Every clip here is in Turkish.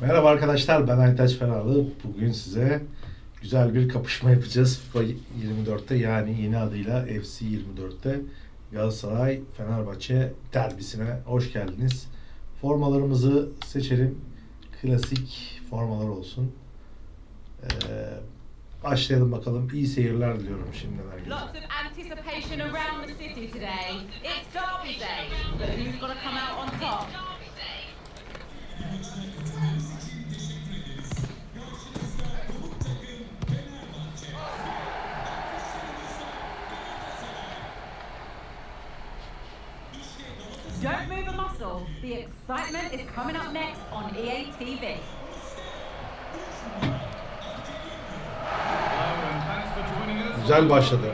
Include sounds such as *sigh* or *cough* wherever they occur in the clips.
Merhaba arkadaşlar ben Aytaç Ferahlı. Bugün size güzel bir kapışma yapacağız FIFA 24'te yani yeni adıyla FC 24'te Galatasaray Fenerbahçe derbisine hoş geldiniz. Formalarımızı seçelim. Klasik formalar olsun. Ee, başlayalım bakalım. İyi seyirler diliyorum şimdiden. Lots of? Excitement is coming up next on EA TV. Güzel başladı.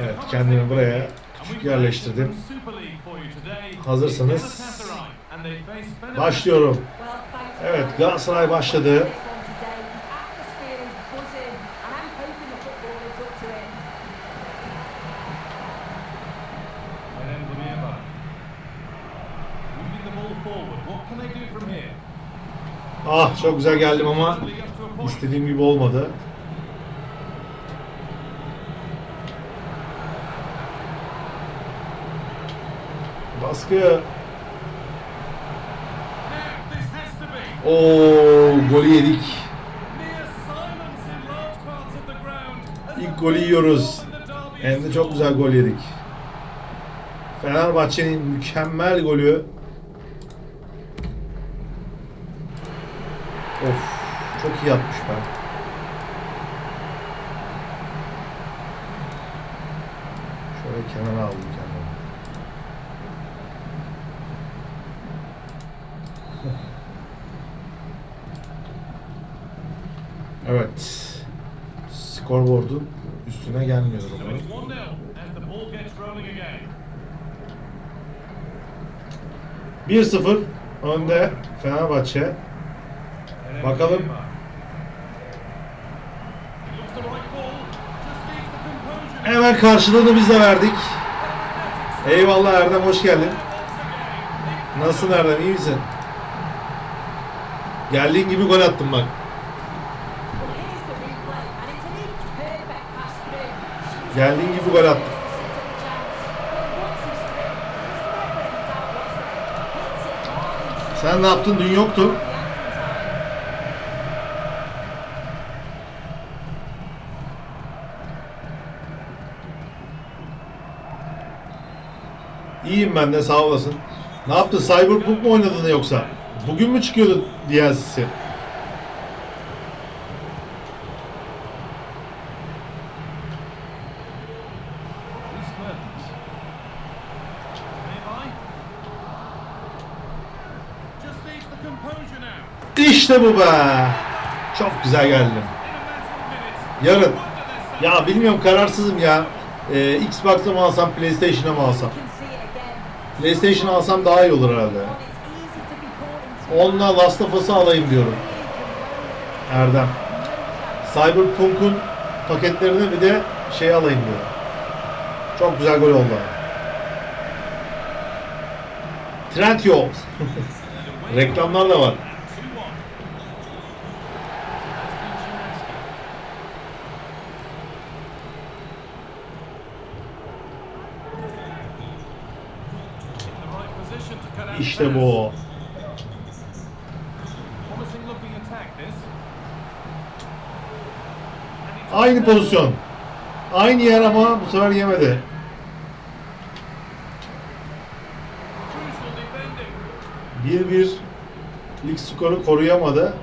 Evet, kendimi buraya küçük yerleştirdim. Hazırsanız. Başlıyorum. Evet. Galatasaray başladı. Ah çok güzel geldim ama istediğim gibi olmadı. Baskı. Oo golü yedik. İlk golü yiyoruz. Hem de çok güzel gol yedik. Fenerbahçe'nin mükemmel golü. Of çok iyi atmış ben. Şöyle kenara aldım kendimi. *laughs* Evet. Skorboard'un üstüne gelmiyorum So umarım. it's 1-0 as the ball gets rolling again. 1-0 önde Fenerbahçe. Bakalım. Hemen karşılığını biz de verdik. Eyvallah Erdem hoş geldin. Nasılsın Erdem iyi misin? Geldiğin gibi gol attım bak. Geldiğin gibi gol attım. Sen ne yaptın dün yoktu. İyiyim ben de sağ olasın. Ne yaptın? Cyberpunk mu oynadın yoksa? Bugün mü çıkıyordu DLC'si? İşte bu be. Çok güzel geldi. Yarın. Ya bilmiyorum kararsızım ya. Ee, Xbox'ta mı alsam, PlayStation'a mı alsam? PlayStation alsam daha iyi olur herhalde. Onunla Last of Us'ı alayım diyorum. Erdem. Cyberpunk'un paketlerini bir de şey alayım diyorum. Çok güzel gol oldu. Trend yol. *laughs* Reklamlar da var. İşte bu. Aynı pozisyon. Aynı yer ama bu sefer yemedi. Defending. 1-1 lig skoru koruyamadı.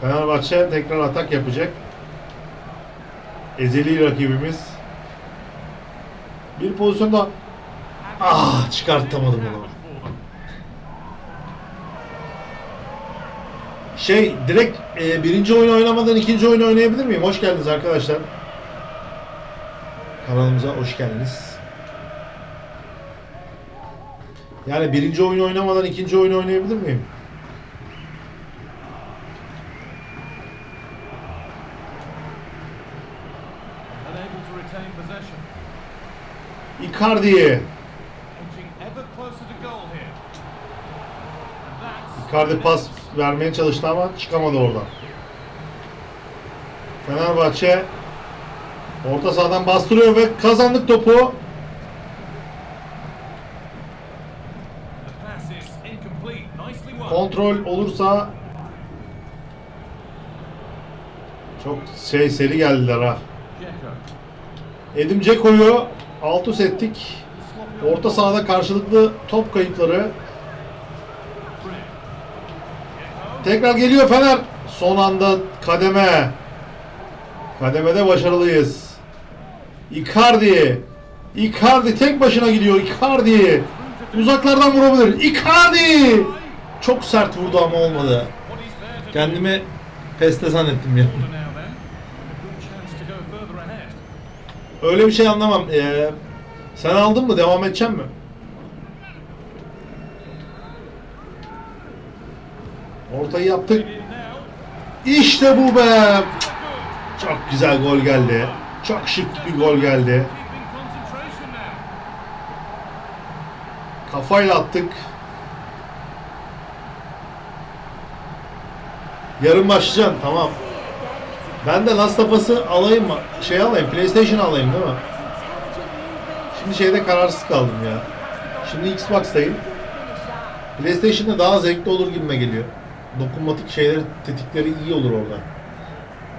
Fenerbahçe tekrar atak yapacak. Ezeli rakibimiz. Bir pozisyonda Ah, çıkartamadım onu. şey direkt e, birinci oyunu oynamadan ikinci oyunu oynayabilir miyim? Hoş geldiniz arkadaşlar. Kanalımıza hoş geldiniz. Yani birinci oyunu oynamadan ikinci oyunu oynayabilir miyim? Icardi. Icardi pas vermeye çalıştı ama çıkamadı oradan. Fenerbahçe orta sahadan bastırıyor ve kazandık topu. Kontrol olursa çok şey seri geldiler ha. Edim Ceko'yu alt üst ettik. Orta sahada karşılıklı top kayıpları. Tekrar geliyor Fener. Son anda kademe. Kademede başarılıyız. Icardi. Icardi tek başına gidiyor. Icardi. Uzaklardan vurabilir. Icardi. Çok sert vurdu ama olmadı. Kendimi peste zannettim ya. Öyle bir şey anlamam. Ee, sen aldın mı? Devam edecek mi? Ortayı yaptık. İşte bu be. Çok güzel gol geldi. Çok şık bir gol geldi. Kafayla attık. Yarın başlayacaksın tamam. Ben de Last of Us'ı alayım mı? Şey alayım, PlayStation alayım değil mi? Şimdi şeyde kararsız kaldım ya. Şimdi Xbox'tayım. PlayStation'da daha zevkli olur gibime geliyor. Dokunmatik şeyler, tetikleri iyi olur orada.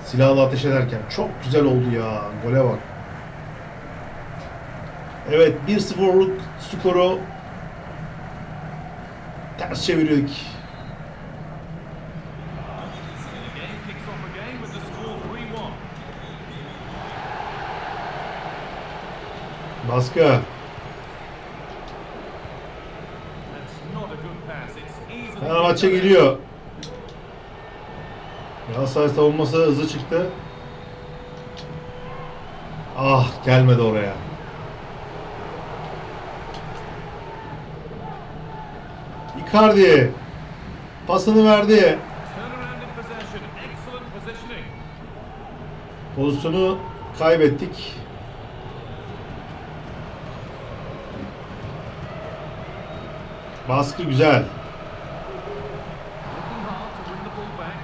Silahla ateş ederken. Çok güzel oldu ya. Gole bak. Evet 1-0'luk skoru ters çeviriyorduk. The game kicks Galatasaray savunması hızlı çıktı. Ah gelmedi oraya. Icardi pasını verdi. Pozisyonu kaybettik. Baskı güzel. Working hard to win the ball back.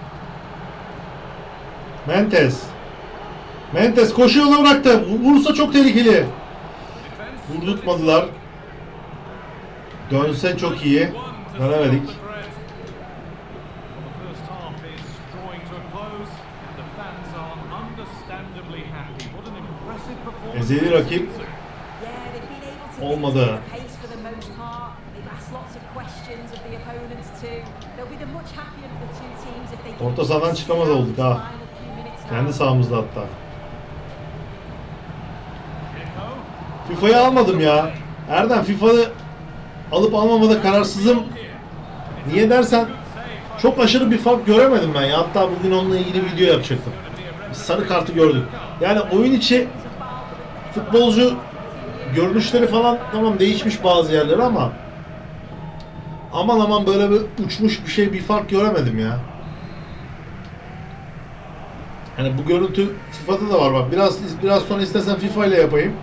Mentes. Mentes koşu yola bıraktı. Vurursa çok tehlikeli. Vurdurtmadılar. Dönse çok iyi. Dönemedik. Ezeli rakip Olmadı. Orta sahadan çıkamaz olduk ha. Kendi sahamızda hatta. FIFA'yı almadım ya. Erdem FIFA'yı alıp almamada kararsızım. Niye dersen çok aşırı bir fark göremedim ben ya. Hatta bugün onunla ilgili video yapacaktım. Biz sarı kartı gördük. Yani oyun içi futbolcu görünüşleri falan tamam değişmiş bazı yerleri ama aman aman böyle bir uçmuş bir şey bir fark göremedim ya. Hani bu görüntü FIFA'da da var bak. Biraz biraz sonra istesen FIFA ile yapayım.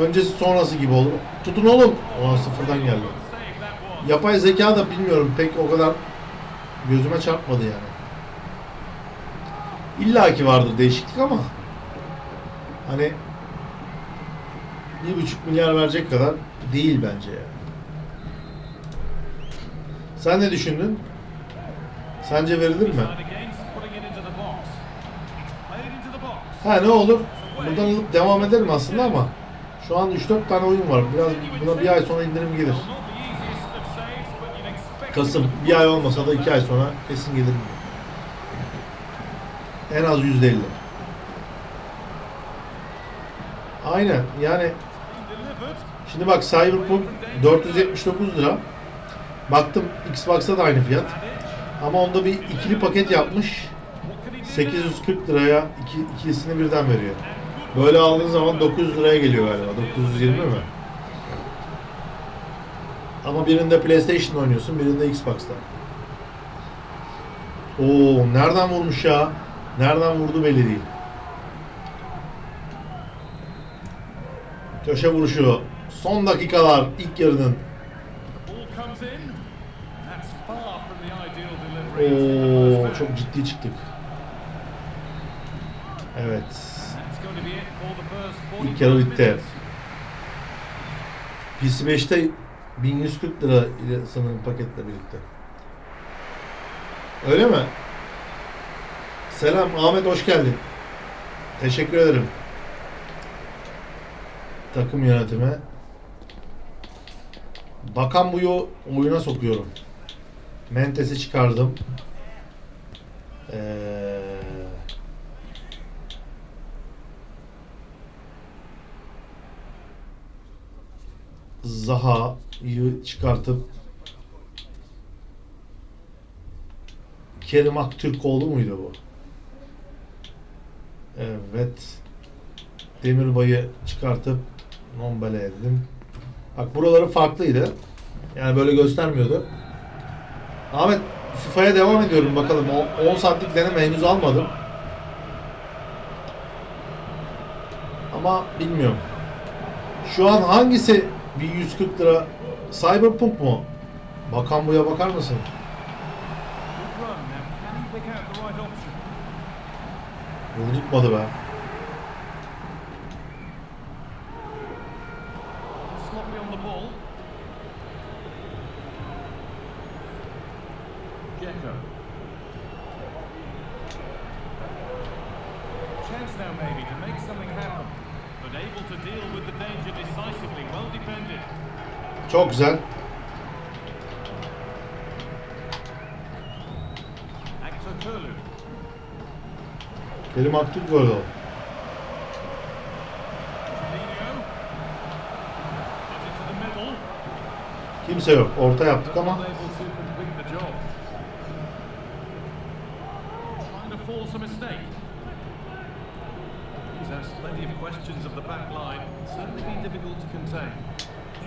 Öncesi sonrası gibi olur. Tutun oğlum. O sıfırdan geldi. Yapay zeka da bilmiyorum pek o kadar gözüme çarpmadı yani. İlla ki vardır değişiklik ama hani bir buçuk milyar verecek kadar değil bence yani. Sen ne düşündün? Sence verilir mi? Ha ne olur? Buradan alıp devam ederim aslında ama şu an 3-4 tane oyun var. Biraz buna bir ay sonra indirim gelir. Kasım bir ay olmasa da 2 ay sonra kesin gelir. En az %50. Aynen yani şimdi bak Cyberpunk 479 lira. Baktım Xbox'ta da aynı fiyat. Ama onda bir ikili paket yapmış. 840 liraya iki, ikisini birden veriyor. Böyle aldığın zaman 900 liraya geliyor galiba. 920 mi? Ama birinde PlayStation oynuyorsun, birinde Xbox'ta. Oo, nereden vurmuş ya? Nereden vurdu belli değil. Köşe vuruşu. Son dakikalar ilk yarının. Oo, çok ciddi çıktık. Evet. That's going to be it for the first İlk yarı 45 bitti. minutes. PC5'te 1140 lira ile sanırım paketle birlikte. Öyle mi? Selam Ahmet hoş geldin. Teşekkür ederim. Takım yönetimi. Bakan buyu oyuna sokuyorum. Mentes'i çıkardım. Ee, Zaha'yı çıkartıp Kerim Aktürkoğlu muydu bu? Evet. Demirbay'ı çıkartıp Nombele edin. Bak buraları farklıydı. Yani böyle göstermiyordu. Ahmet FIFA'ya devam ediyorum bakalım. O 10 saatlik deneme henüz almadım. Ama bilmiyorum. Şu an hangisi 1140 lira? Cyberpunk mu? Bakan buya bakar mısın? Good run. Çok güzel. Kerim into the middle. Kimse yok. Orta yaptık ama plenty of questions of the back line. Certainly been difficult to contain.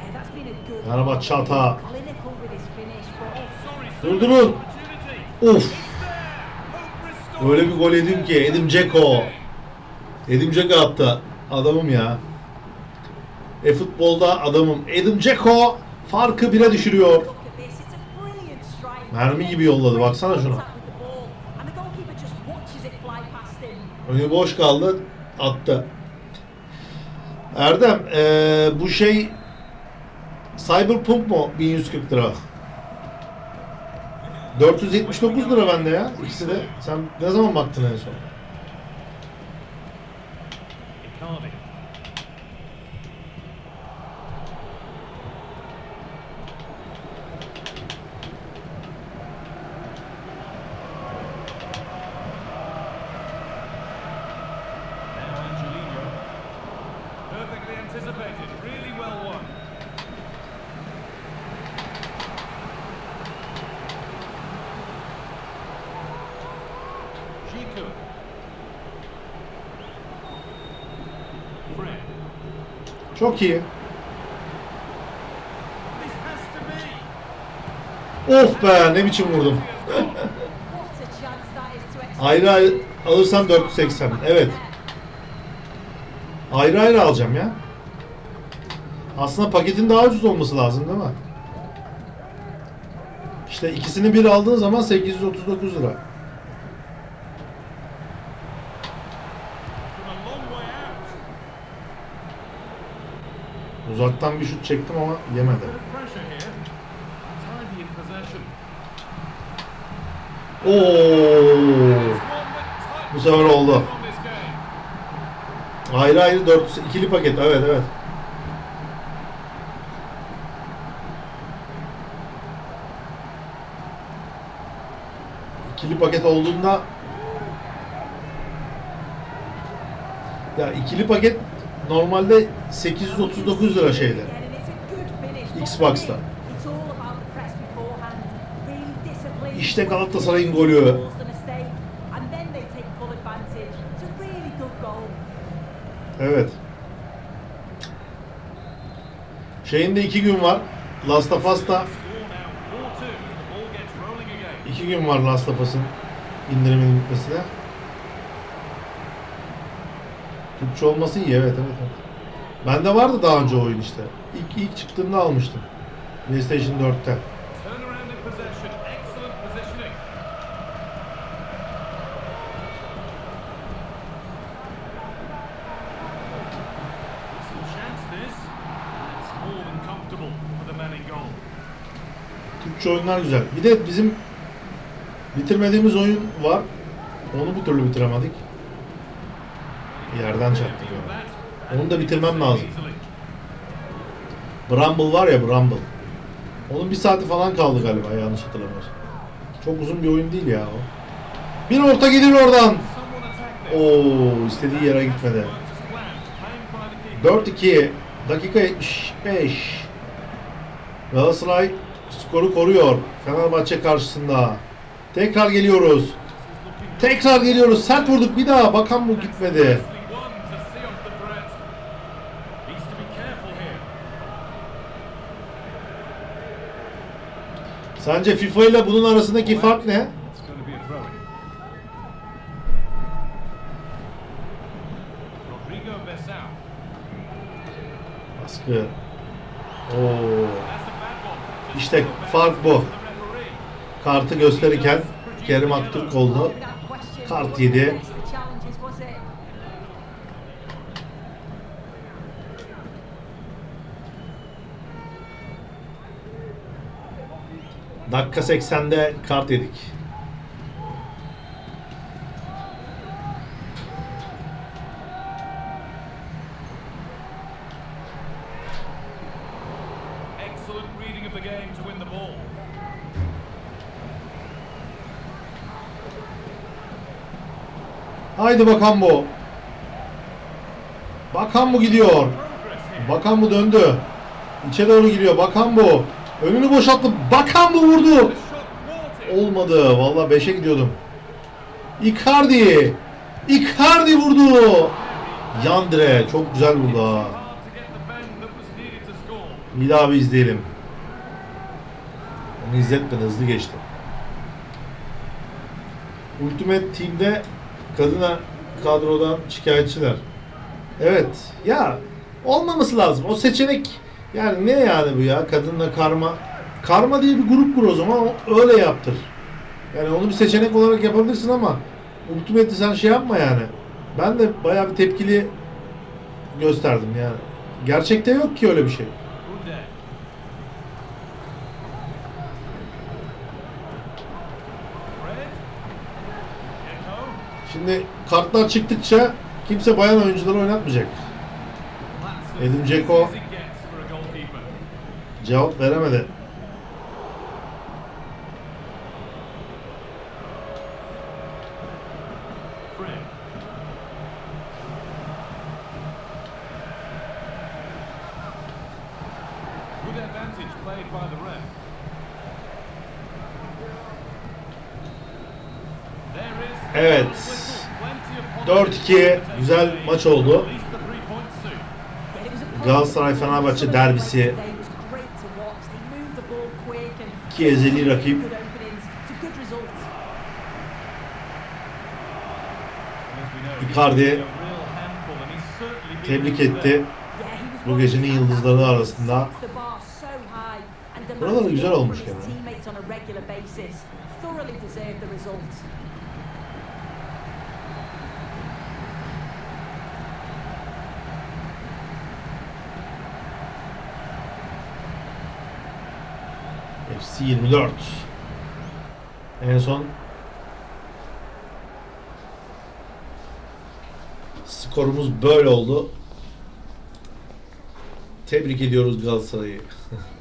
Yeah, that's been a good. Fenerbahçe hata. Clinical with his finish, but Sorry, Durdurun. Of. Öyle bir gol yedim ki Edim Dzeko. Edim Dzeko attı. Adamım ya. E futbolda adamım. Edim Dzeko farkı bire düşürüyor. Mermi gibi yolladı, baksana şuna. Önü boş kaldı. Attı. Erdem eee, bu şey Cyberpunk mu 1140 lira? 479 lira bende ya ikisi de. Sen ne zaman baktın en son? Çok iyi. Of be ne biçim vurdum. *laughs* Ayrı ayrı alırsam 480. Evet. Ayrı ayrı alacağım ya. Aslında paketin daha ucuz olması lazım değil mi? İşte ikisini bir aldığın zaman 839 lira. Uzaktan bir şut çektim ama yemedi. İn possession. Oo. Bu sefer oldu. Ayrı ayrı 4 ikili paket. Evet evet. İkili paket olduğunda ya ikili paket normalde 839 lira şeyde. Xbox'ta. İşte Galatasaray'ın golü. Evet. Şeyinde iki gün var. Last of Us'ta Score now 4-2 as the ball gets rolling again. iki gün var Last of Us'ın indirimin bitmesine. Türkçe olması iyi evet evet. evet. Bende vardı daha önce oyun işte. İlk, ilk çıktığında almıştım. PlayStation 4'te. Türkçe oyunlar güzel. Bir de bizim bitirmediğimiz oyun var. Onu bir türlü bitiremedik. Yerden çarptık ya. Onu da bitirmem lazım. Bramble var ya Bramble. Onun bir saati falan kaldı galiba yanlış hatırlamıyorsam. Çok uzun bir oyun değil ya o. Bir orta gelir oradan. Oo istediği yere gitmedi. 4-2 dakika 75. Galatasaray skoru koruyor Fenerbahçe karşısında. Tekrar geliyoruz. Tekrar geliyoruz. Sert vurduk bir daha. Bakan bu gitmedi. Sence FIFA ile bunun arasındaki fark ne? Baskı. Oo. İşte fark bu. Kartı gösterirken Kerim Aktürkoğlu kart yedi. Dakika 80'de kart yedik. Haydi bakan bu. Bakan bu gidiyor. Bakan bu döndü. İçe doğru gidiyor. Bakan bu. Önünü boşalttı. Bakan bu vurdu. Olmadı. Vallahi 5'e gidiyordum. Icardi. Icardi vurdu. Yandre çok güzel vurdu ha. Bir daha bir izleyelim. Onu izletmedi hızlı geçti. Ultimate Team'de kadına kadrodan şikayetçiler. Evet. Ya olmaması lazım. O seçenek yani ne yani bu ya? Kadınla karma. Karma diye bir grup kur o zaman. Öyle yaptır. Yani onu bir seçenek olarak yapabilirsin ama Ultimate'i sen şey yapma yani. Ben de bayağı bir tepkili gösterdim yani. Gerçekte yok ki öyle bir şey. Şimdi kartlar çıktıkça kimse bayan oyuncuları oynatmayacak. That's Edin is the Evet. whistle. Plenty of 4-2 güzel maç oldu. Galatasaray Fenerbahçe derbisi. İki ezeli rakip. As we know, Icardi he's a real handful and he's certainly been tebrik etti. Bu gecenin yıldızları arasında. Buraları güzel olmuş gene. FC 24. En son skorumuz böyle oldu. Tebrik ediyoruz Galatasaray'ı. *laughs*